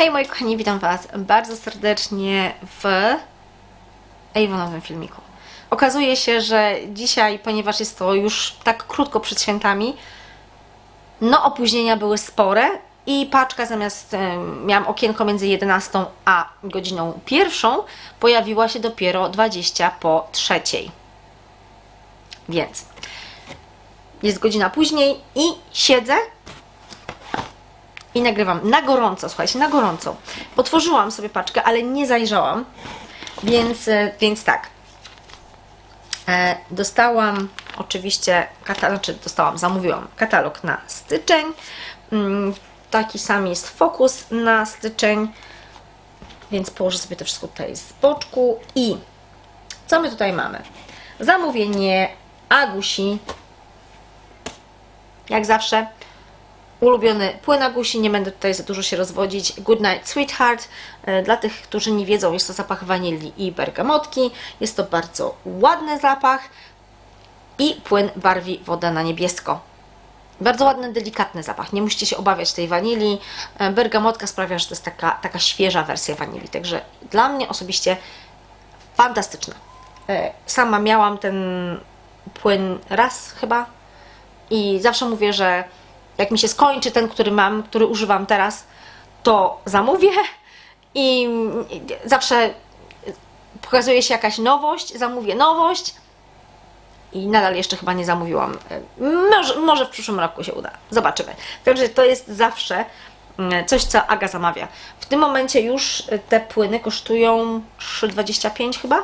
Hej moi kochani, witam Was bardzo serdecznie w Avonowym filmiku. Okazuje się, że dzisiaj, ponieważ jest to już tak krótko przed świętami, no opóźnienia były spore i paczka zamiast, miałam okienko między 11 a godziną pierwszą, pojawiła się dopiero 20 po trzeciej. Więc jest godzina później i siedzę i nagrywam na gorąco, słuchajcie, na gorąco. Otworzyłam sobie paczkę, ale nie zajrzałam, więc, e, więc tak. E, dostałam oczywiście, katalog, znaczy dostałam, zamówiłam katalog na styczeń. Mm, taki sam jest fokus na styczeń, więc położę sobie to wszystko tutaj z boczku. I co my tutaj mamy? Zamówienie Agusi, jak zawsze ulubiony płyn Agusi, nie będę tutaj za dużo się rozwodzić. Good Night Sweetheart. E, Dla tych, którzy nie wiedzą, jest to zapach wanilii i bergamotki. Jest to bardzo ładny zapach i płyn barwi wodę na niebiesko. Bardzo ładny, delikatny zapach. Nie musicie się obawiać tej wanilii. E, Bergamotka sprawia, że to jest taka, taka świeża wersja wanilii. Także dla mnie osobiście fantastyczna. E, Sama miałam ten płyn raz chyba i zawsze mówię, że jak mi się skończy ten, który mam, który używam teraz, to zamówię i zawsze pokazuje się jakaś nowość, zamówię nowość i nadal jeszcze chyba nie zamówiłam. Może, może w przyszłym roku się uda. Zobaczymy. Także to jest zawsze mm, coś, co Aga zamawia. W tym momencie już te płyny kosztują 3,25 chyba.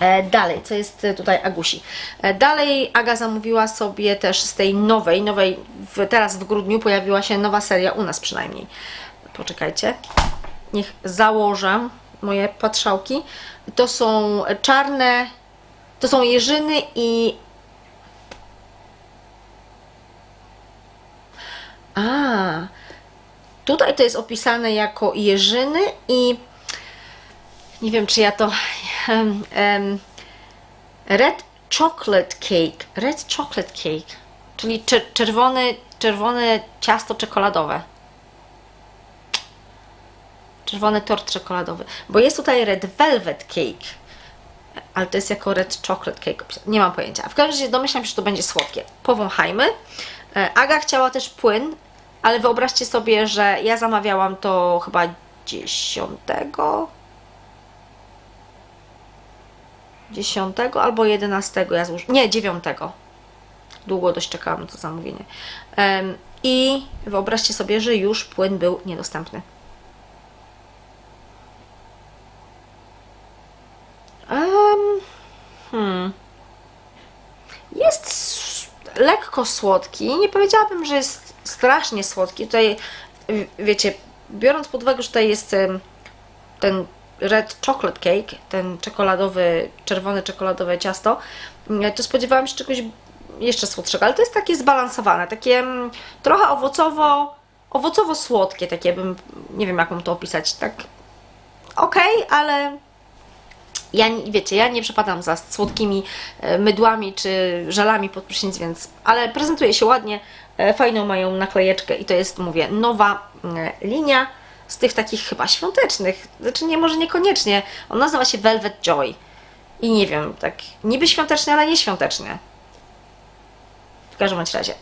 E, Dalej, co jest e, tutaj Agusi? E, Dalej Aga zamówiła sobie też z tej nowej, nowej w, teraz w grudniu pojawiła się nowa seria, u nas przynajmniej. Poczekajcie, niech założę moje patrzałki. To są czarne, to są jeżyny i... A, tutaj to jest opisane jako jeżyny i nie wiem, czy ja to. Em, red chocolate cake. Red chocolate cake. Czyli czer- czerwony, czerwone ciasto czekoladowe. Czerwony tort czekoladowy. Bo jest tutaj red velvet cake. Ale to jest jako red chocolate cake. Nie mam pojęcia. W każdym razie domyślam się, że to będzie słodkie. Powąchajmy. E, Aga chciała też płyn, ale wyobraźcie sobie, że ja zamawiałam to chyba 10 10 albo 11 ja złoż... Nie, 9. Długo dość czekałam na to zamówienie. I wyobraźcie sobie, że już płyn był niedostępny. Em, hmm. Jest lekko słodki. Nie powiedziałabym, że jest strasznie słodki. Tutaj, wiecie, biorąc pod uwagę, że tutaj jest ten red chocolate cake, ten czekoladowy, czerwone czekoladowe ciasto, mm, to spodziewałam się czegoś jeszcze słodszego, ale to jest takie zbalansowane, takie mm, trochę owocowo, owocowo-słodkie, takie bym, nie wiem jak mam to opisać, tak okej, ale ja, wiecie, ja nie przepadam za słodkimi e, mydłami czy żelami pod prysznic, więc, ale prezentuje się ładnie, e, fajną mają naklejeczkę i to jest, mówię, nowa mm, linia z tych takich chyba świątecznych, znaczy nie, może niekoniecznie, on nazywa się Velvet Joy i nie wiem, tak niby świątecznie, ale nie świątecznie. W każdym razie.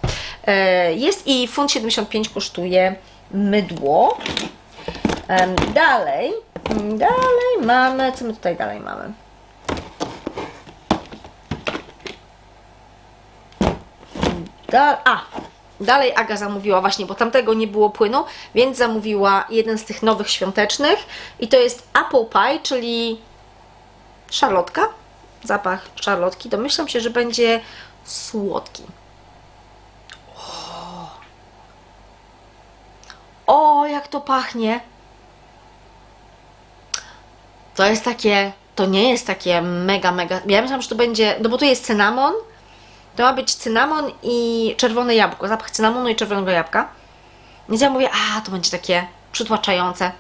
E, Jest i funt 75 kosztuje mydło. Dalej, dalej mamy, co my tutaj dalej mamy? Da, a, dalej Aga zamówiła właśnie, bo tamtego nie było płynu, więc zamówiła jeden z tych nowych świątecznych i to jest apple pie, czyli szarlotka, zapach szarlotki. Domyślam się, że będzie słodki. O, jak to pachnie! To jest takie, to nie jest takie mega, mega. Ja myślałam, że to będzie, no bo tu jest cynamon, to ma być cynamon i czerwone jabłko, zapach cynamonu i czerwonego jabłka. Więc ja mówię, a to będzie takie przytłaczające.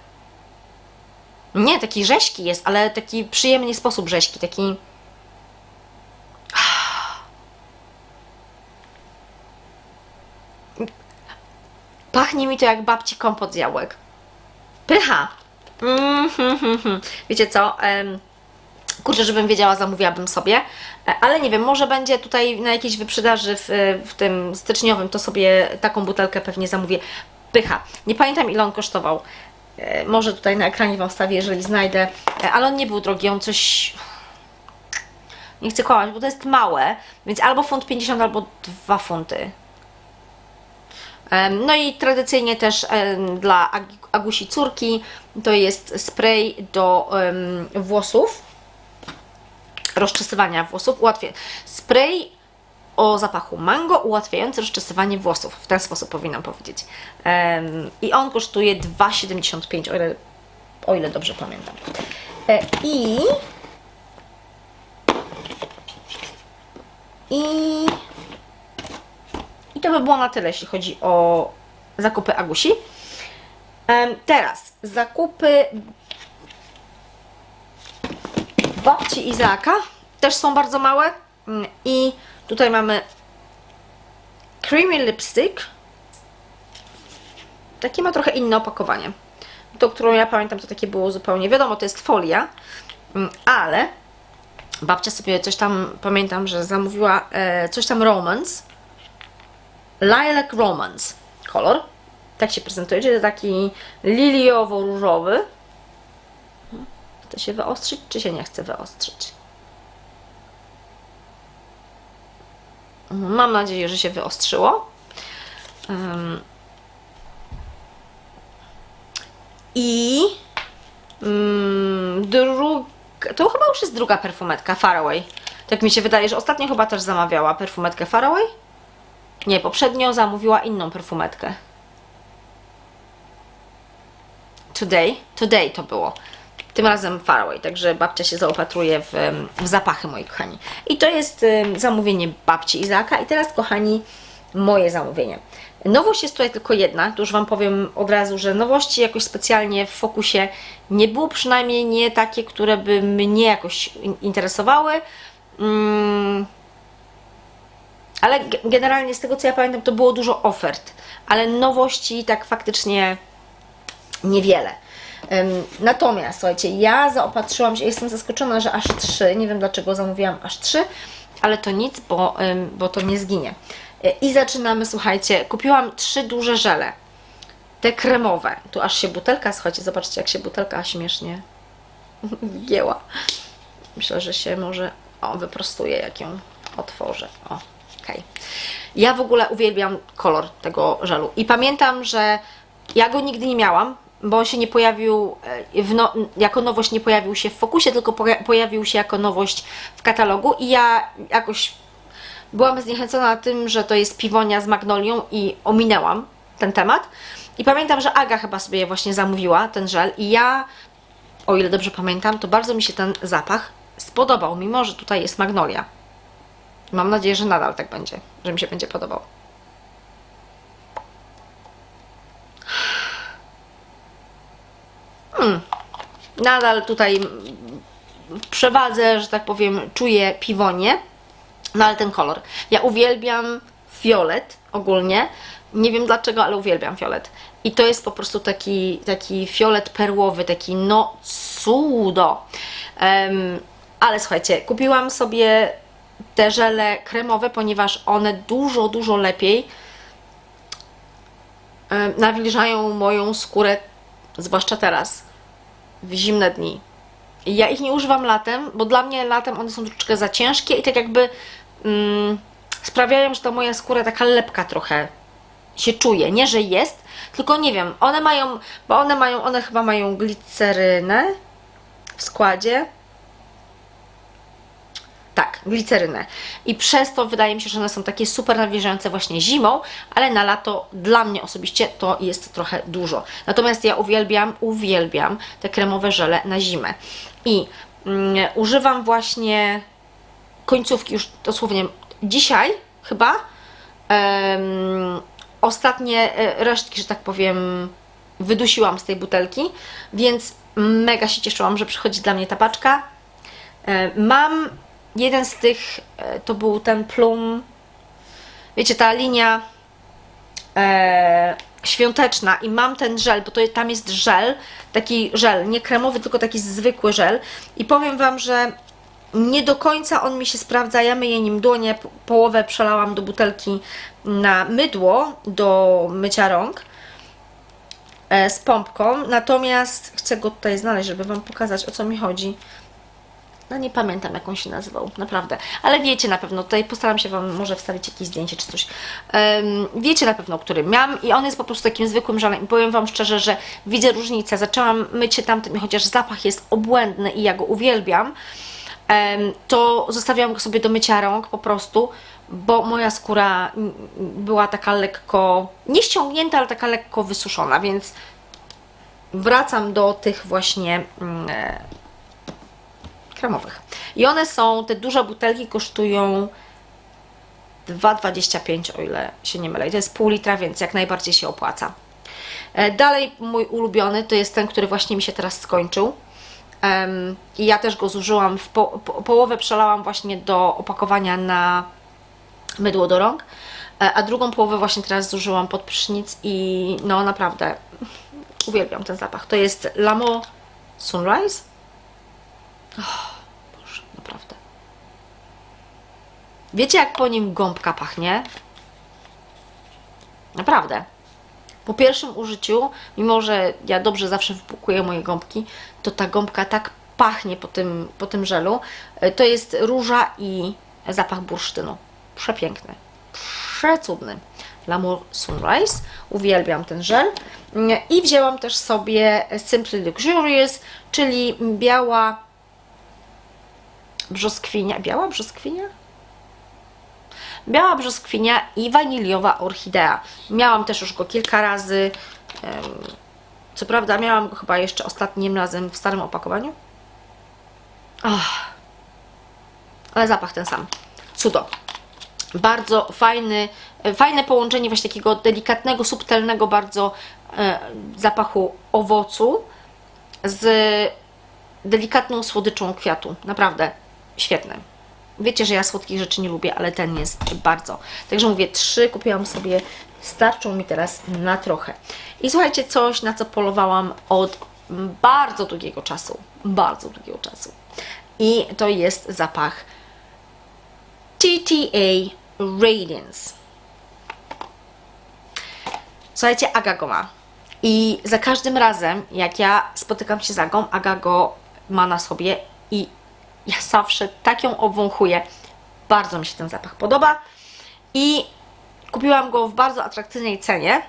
Nie, taki rzeźki jest, ale taki przyjemny sposób rzeźki, taki... Pachnie mi to jak babci kompot z jabłek. Pycha. Mm, hmm, hmm, hmm. Wiecie co? Em, kurczę, żebym wiedziała, zamówiłabym sobie. E, Ale nie wiem, może będzie tutaj na jakiejś wyprzedaży w, w tym styczniowym, to sobie taką butelkę pewnie zamówię. Pycha. Nie pamiętam ile on kosztował. E, Może tutaj na ekranie Wam wstawię, jeżeli znajdę. E, Ale on nie był drogi, on coś... Nie chcę kłamać, bo to jest małe, więc albo funt 50, albo 2 funty. No i tradycyjnie też dla Ag- Agusi córki to jest spray do włosów, rozczesywania włosów, ułatwia spray o zapachu mango ułatwiający rozczesywanie włosów. W ten sposób powinnam powiedzieć. Em, I on kosztuje 2,75, o ile, o ile dobrze pamiętam. E, I i i to by było na tyle, jeśli chodzi o zakupy Agusi. Em, teraz zakupy babci Izaaka też są bardzo małe. Mm, I tutaj mamy Creamy Lipstick. Takie ma trochę inne opakowanie. To, którą ja pamiętam, to takie było zupełnie, wiadomo, to jest folia, mm, ale babcia sobie coś tam, pamiętam, że zamówiła e, coś tam Romance. Lilac Romance kolor. Tak się prezentuje, czyli taki liliowo-różowy. Chce się wyostrzyć, czy się nie chce wyostrzyć? Mam nadzieję, że się wyostrzyło. I mm, druga, to chyba już jest druga perfumetka, Faraway. Tak mi się wydaje, że ostatnio chyba też zamawiała perfumetkę Faraway. Nie, poprzednio zamówiła inną perfumetkę. Today, today to było. Tym razem Faraway, także babcia się zaopatruje w, w zapachy, moi kochani. I to jest zamówienie babci Izaka. I teraz, kochani, moje zamówienie. Nowość jest tutaj tylko jedna. Tu już Wam powiem od razu, że nowości jakoś specjalnie w fokusie nie było, przynajmniej nie takie, które by mnie jakoś in- interesowały. Mm, ale ge- generalnie z tego co ja pamiętam, to było dużo ofert, ale nowości tak faktycznie niewiele. Natomiast, słuchajcie, ja zaopatrzyłam się, jestem zaskoczona, że aż trzy, nie wiem dlaczego zamówiłam aż trzy, ale to nic, bo, bo to nie zginie. Y, I zaczynamy, słuchajcie, kupiłam trzy duże żele, te kremowe. Tu aż się butelka, słuchajcie, zobaczcie jak się butelka śmiesznie gięła. Myślę, że się może, o, wyprostuję jak ją otworzę. O, okej. Ja w ogóle uwielbiam kolor tego żelu i pamiętam, że ja go nigdy nie miałam, bo on się nie pojawił, e, no, jako nowość nie pojawił się w fokusie, tylko poja- pojawił się jako nowość w katalogu i ja jakoś byłam zniechęcona tym, że to jest piwonia z magnolią i ominęłam ten temat. I pamiętam, że Aga chyba sobie właśnie zamówiła ten żel i ja, o ile dobrze pamiętam, to bardzo mi się ten zapach spodobał, mimo że tutaj jest magnolia. Mam nadzieję, że nadal tak będzie, że mi się będzie podobał. Hmm. Nadal tutaj w przewadze, że tak powiem, czuję piwonie, no ale ten kolor. Ja uwielbiam fiolet ogólnie. Nie wiem dlaczego, ale uwielbiam fiolet. I to jest po prostu taki, taki fiolet perłowy, taki no cudo. Em, ale słuchajcie, kupiłam sobie te żele kremowe, ponieważ one dużo, dużo lepiej em, nawilżają moją skórę, zwłaszcza teraz, w zimne dni. Ja ich nie używam latem, bo dla mnie latem one są troszeczkę za ciężkie i tak jakby mm, sprawiają, że ta moja skóra taka lepka trochę się czuje. Nie, że jest, tylko nie wiem, one mają, bo one mają, one chyba mają glicerynę w składzie. Tak, glicerynę. I przez to wydaje mi się, że one są takie super nawilżające właśnie zimą, ale na lato dla mnie osobiście to jest trochę dużo. Natomiast ja uwielbiam, uwielbiam te kremowe żele na zimę. I mm, używam właśnie końcówki już dosłownie dzisiaj chyba ostatnie e, resztki, że tak powiem, wydusiłam z tej butelki, więc mega się cieszyłam, że przychodzi dla mnie ta paczka. E, Mam jeden z tych, e, to był ten plum, wiecie, ta linia e, świąteczna i mam ten żel, bo to tam jest żel, taki żel, nie kremowy, tylko taki zwykły żel i powiem Wam, że nie do końca on mi się sprawdza, ja myję nim dłonie, po- połowę przelałam do butelki na mydło do mycia rąk e, z pompką, natomiast chcę go tutaj znaleźć, żeby Wam pokazać o co mi chodzi. No nie pamiętam jak on się nazywał, naprawdę. Ale wiecie na pewno, tutaj postaram się Wam może wstawić jakieś zdjęcie czy coś. Em, wiecie na pewno, o którym miałam i on jest po prostu takim zwykłym żelem i powiem Wam szczerze, że widzę różnicę. Zaczęłam myć się tamtym, chociaż zapach jest obłędny i ja go uwielbiam, em, to zostawiałam go sobie do mycia rąk po prostu, bo moja skóra była taka lekko, nie ściągnięta, ale taka lekko wysuszona, więc wracam do tych właśnie mm, e, kremowych. I one są, te duże butelki kosztują 2,25 o ile się nie mylę. I to jest pół litra, więc jak najbardziej się opłaca. E, Dalej mój ulubiony to jest ten, który właśnie mi się teraz skończył. I ja też go zużyłam, w po, po, połowę przelałam właśnie do opakowania na mydło do rąk, e, a drugą połowę właśnie teraz zużyłam pod prysznic i no naprawdę uwielbiam ten zapach. To jest Lamo Sunrise. Oh, Boże, naprawdę. Wiecie jak po nim gąbka pachnie? Naprawdę. Po pierwszym użyciu, mimo że ja dobrze zawsze wypłukuję moje gąbki, to ta gąbka tak pachnie po tym, po tym żelu. E, To jest róża i zapach bursztynu. Przepiękny. Przecudny. L'amour Sunrise. Uwielbiam ten żel. Mm, I wzięłam też sobie Simply Luxurious, czyli biała brzoskwinia. Biała brzoskwinia? Biała brzoskwinia i waniliowa orchidea. Miałam też już go kilka razy. Co prawda miałam go chyba jeszcze ostatnim razem w starym opakowaniu. Ach. Ale zapach ten sam. Cudo. Bardzo fajny, e, fajne połączenie właśnie takiego delikatnego, subtelnego bardzo e, zapachu owocu z delikatną słodyczą kwiatu. Naprawdę świetny. Wiecie, że ja słodkich rzeczy nie lubię, ale ten jest bardzo. Także mówię, trzy kupiłam sobie, starczą mi teraz na trochę. I słuchajcie, coś na co polowałam od bardzo długiego czasu. Bardzo długiego czasu. I to jest zapach TTA Radiance. Słuchajcie, Aga go ma. I za każdym razem, jak ja spotykam się z Agą, Aga go ma na sobie i ja zawsze tak ją obwąchuję. Bardzo mi się ten zapach podoba. I kupiłam go w bardzo atrakcyjnej cenie,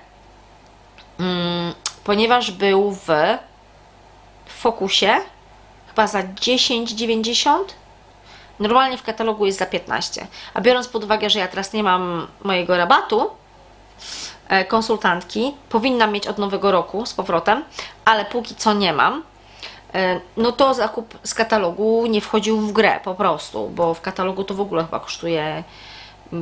mm, ponieważ był w Fokusie chyba za 10,90 Normalnie w katalogu jest za 15. A biorąc pod uwagę, że ja teraz nie mam mojego rabatu, e, konsultantki, powinnam mieć od nowego roku z powrotem, ale póki co nie mam, no to zakup z katalogu nie wchodził w grę po prostu, bo w katalogu to w ogóle chyba kosztuje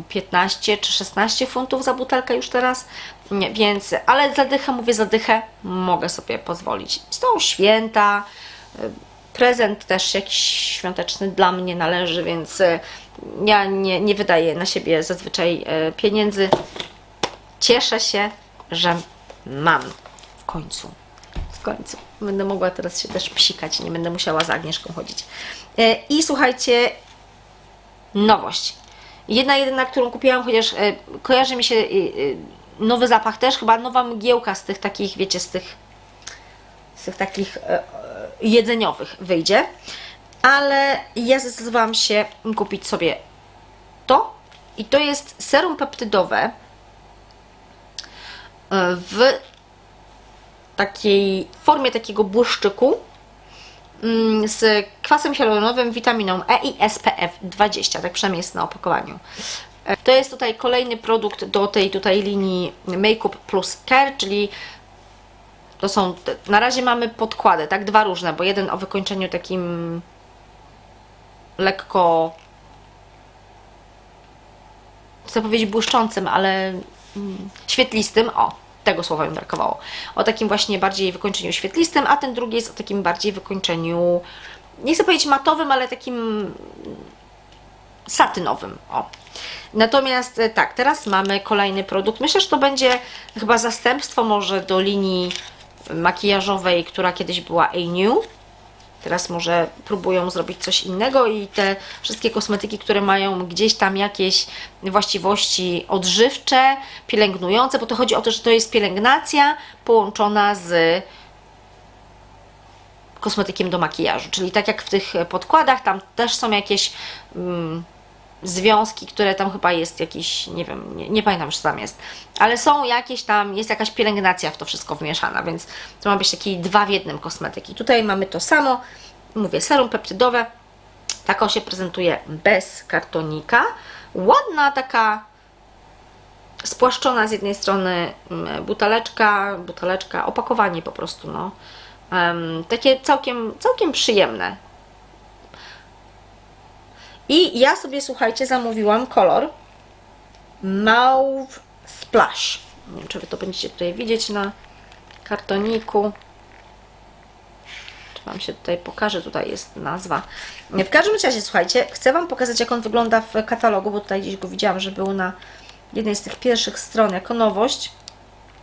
15 czy 16 funtów za butelkę już teraz, nie, więc, ale zadychę, mówię zadychę, mogę sobie pozwolić. Są święta, prezent też jakiś świąteczny dla mnie należy, więc e, ja nie, nie wydaję na siebie zazwyczaj e, pieniędzy. Cieszę się, że mam w końcu. Końcu. Będę mogła teraz się też psikać, nie będę musiała za Agnieszką chodzić. E, I słuchajcie, nowość. Jedna jedyna, którą kupiłam, chociaż e, kojarzy mi się e, nowy zapach też, chyba nowa mgiełka z tych takich, wiecie, z tych z tych takich jedzeniowych wyjdzie. Ale ja zdecydowałam się kupić sobie to. I to jest serum peptydowe w takiej formie takiego błyszczyku mm, z kwasem hialuronowym, witaminą E i SPF 20, tak przynajmniej jest na opakowaniu. E, To jest tutaj kolejny produkt do tej tutaj linii Makeup Plus Care, czyli to są, na razie mamy podkłady, tak, dwa różne, bo jeden o wykończeniu takim lekko chcę powiedzieć błyszczącym, ale mm, świetlistym, o, tego słowa mi brakowało, o takim właśnie bardziej wykończeniu świetlistym, a ten drugi jest o takim bardziej wykończeniu, nie chcę powiedzieć matowym, ale takim satynowym, o. Natomiast e, tak, teraz mamy kolejny produkt. Myślę, że to będzie chyba zastępstwo może do linii makijażowej, która kiedyś była A-New. Teraz może próbują zrobić coś innego i te wszystkie kosmetyki, które mają gdzieś tam jakieś właściwości odżywcze, pielęgnujące, bo to chodzi o to, że to jest pielęgnacja połączona z kosmetykiem do makijażu. Czyli tak jak w tych podkładach, tam też są jakieś mm, związki, które tam chyba jest jakiś, nie wiem, nie, nie pamiętam co tam jest, ale są jakieś tam, jest jakaś pielęgnacja w to wszystko wmieszana, więc to ma być taki dwa w jednym kosmetyk. I tutaj mamy to samo, mówię, serum peptydowe, tak on się prezentuje bez kartonika. Ładna taka spłaszczona z jednej strony mm, buteleczka, buteleczka, opakowanie po prostu, no. Em, takie całkiem, całkiem przyjemne. I ja sobie, słuchajcie, zamówiłam kolor Mauve Splash. Nie wiem, czy Wy to będziecie tutaj widzieć na kartoniku. Czy Wam się tutaj pokaże? Tutaj jest nazwa. W każdym razie, słuchajcie, chcę Wam pokazać, jak on wygląda w katalogu, bo tutaj gdzieś go widziałam, że był na jednej z tych pierwszych stron jako nowość.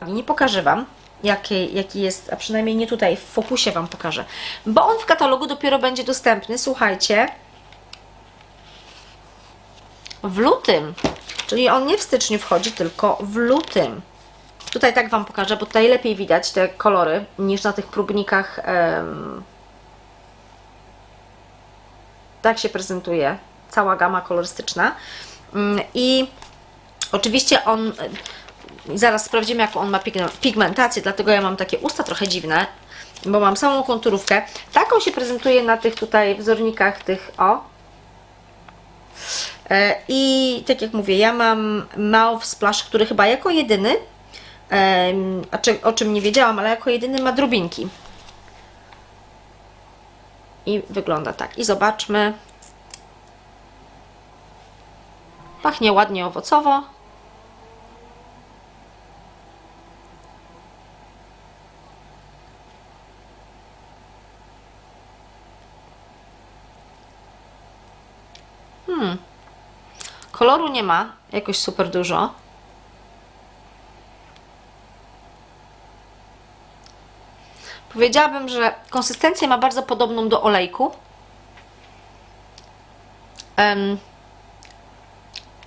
Nie pokażę Wam, jaki, jaki jest, a przynajmniej nie tutaj, w fokusie Wam pokażę, bo on w katalogu dopiero będzie dostępny, słuchajcie, w lutym. Czyli on nie w styczniu wchodzi, tylko w lutym. Tutaj tak Wam pokażę, bo tutaj lepiej widać te kolory niż na tych próbnikach. em, tak się prezentuje cała gama kolorystyczna. Mm, I oczywiście on, y, zaraz sprawdzimy jaką on ma pigme- pigmentację, dlatego ja mam takie usta trochę dziwne, bo mam samą konturówkę. Taką się prezentuje na tych tutaj wzornikach tych, o, E, I tak jak mówię, ja mam Mauve Splash, który chyba jako jedyny, o czym nie wiedziałam, ale jako jedyny ma drobinki. I wygląda tak. I zobaczmy. Pachnie ładnie owocowo. Koloru nie ma jakoś super dużo. Powiedziałabym, że konsystencję ma bardzo podobną do olejku. Em,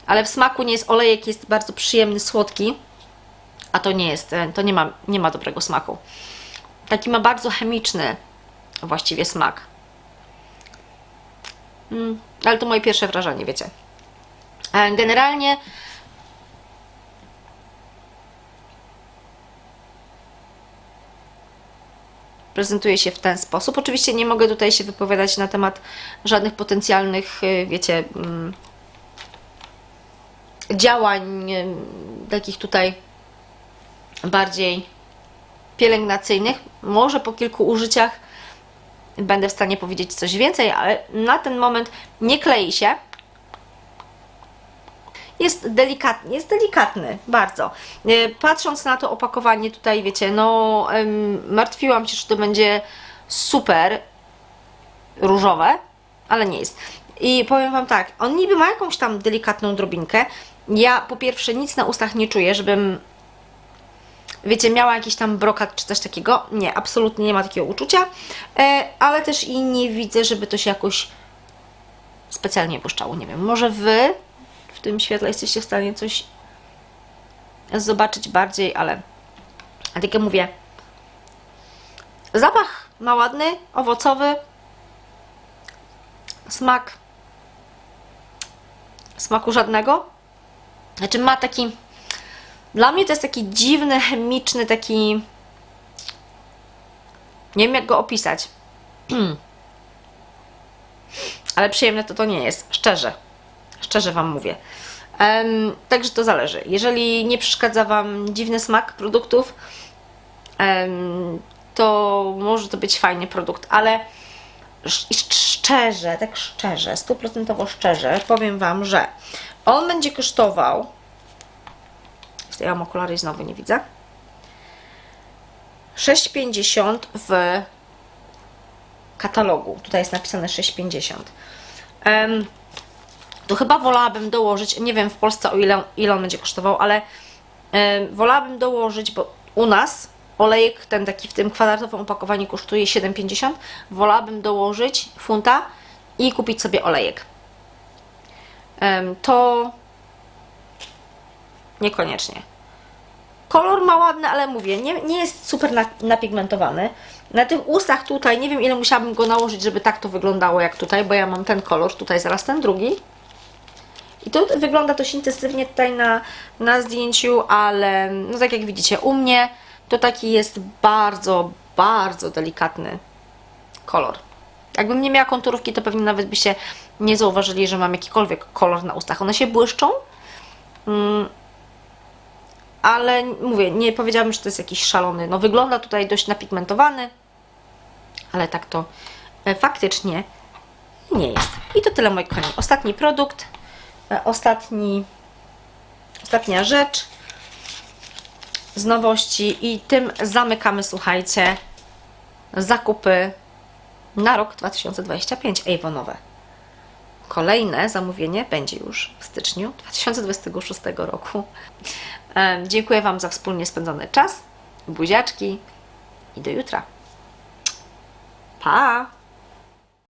ale w smaku nie jest olejek, jest bardzo przyjemny, słodki. A to nie jest, e, to nie ma, nie ma dobrego smaku. Taki ma bardzo chemiczny właściwie smak. Mm, ale to moje pierwsze wrażenie, wiecie. E, Generalnie prezentuje się w ten sposób. Oczywiście nie mogę tutaj się wypowiadać na temat żadnych potencjalnych, y, wiecie, mm, działań y, takich tutaj bardziej pielęgnacyjnych. Może po kilku użyciach będę w stanie powiedzieć coś więcej, ale na ten moment nie klei się jest delikatny, jest delikatny, bardzo. E, Patrząc na to opakowanie tutaj, wiecie, no martwiłam się, że to będzie super różowe, ale nie jest. I powiem Wam tak, on niby ma jakąś tam delikatną drobinkę. Ja po pierwsze nic na ustach nie czuję, żebym wiecie, miała jakiś tam brokat czy coś takiego. Nie, absolutnie nie ma takiego uczucia, e, ale też i nie widzę, żeby to się jakoś specjalnie błyszczało. Nie wiem, może Wy w tym świetle jesteście w stanie coś zobaczyć bardziej, ale tak jak mówię, zapach ma ładny, owocowy, smak smaku żadnego. Znaczy ma taki dla mnie to jest taki dziwny, chemiczny, taki nie wiem jak go opisać. Ale przyjemne to to nie jest, szczerze. Szczerze Wam mówię. Em, także to zależy. Jeżeli nie przeszkadza Wam dziwny smak produktów, em, to może to być fajny produkt, ale sz- szczerze, tak szczerze, stuprocentowo szczerze, powiem Wam, że on będzie kosztował. Ja mam okulary i znowu nie widzę. 6,50 w katalogu. Tutaj jest napisane 6,50. Em, to chyba wolałabym dołożyć, nie wiem w Polsce o ile, ile on będzie kosztował, ale yy, wolałabym dołożyć, bo u nas olejek ten taki w tym kwadratowym opakowaniu kosztuje 7,50, wolałabym dołożyć funta i kupić sobie olejek. Em, to niekoniecznie. Kolor ma ładny, ale mówię, nie, nie jest super na, napigmentowany. Na tych ustach tutaj, nie wiem ile musiałabym go nałożyć, żeby tak to wyglądało jak tutaj, bo ja mam ten kolor, tutaj zaraz ten drugi. I to wygląda dość intensywnie tutaj na, na zdjęciu, ale no tak jak widzicie, u mnie to taki jest bardzo, bardzo delikatny kolor. Jakbym nie miała konturówki, to pewnie nawet byście nie zauważyli, że mam jakikolwiek kolor na ustach. One się błyszczą, mm, ale mówię, nie powiedziałabym, że to jest jakiś szalony. No wygląda tutaj dość napigmentowany, ale tak to e, faktycznie nie jest. I to tyle moi kochani. Ostatni produkt, ostatni, ostatnia rzecz z nowości i tym zamykamy, słuchajcie, zakupy na rok 2025 Avonowe. Kolejne zamówienie będzie już w styczniu 2026 roku. Em, Dziękuję Wam za wspólnie spędzony czas. Buziaczki i do jutra. Pa!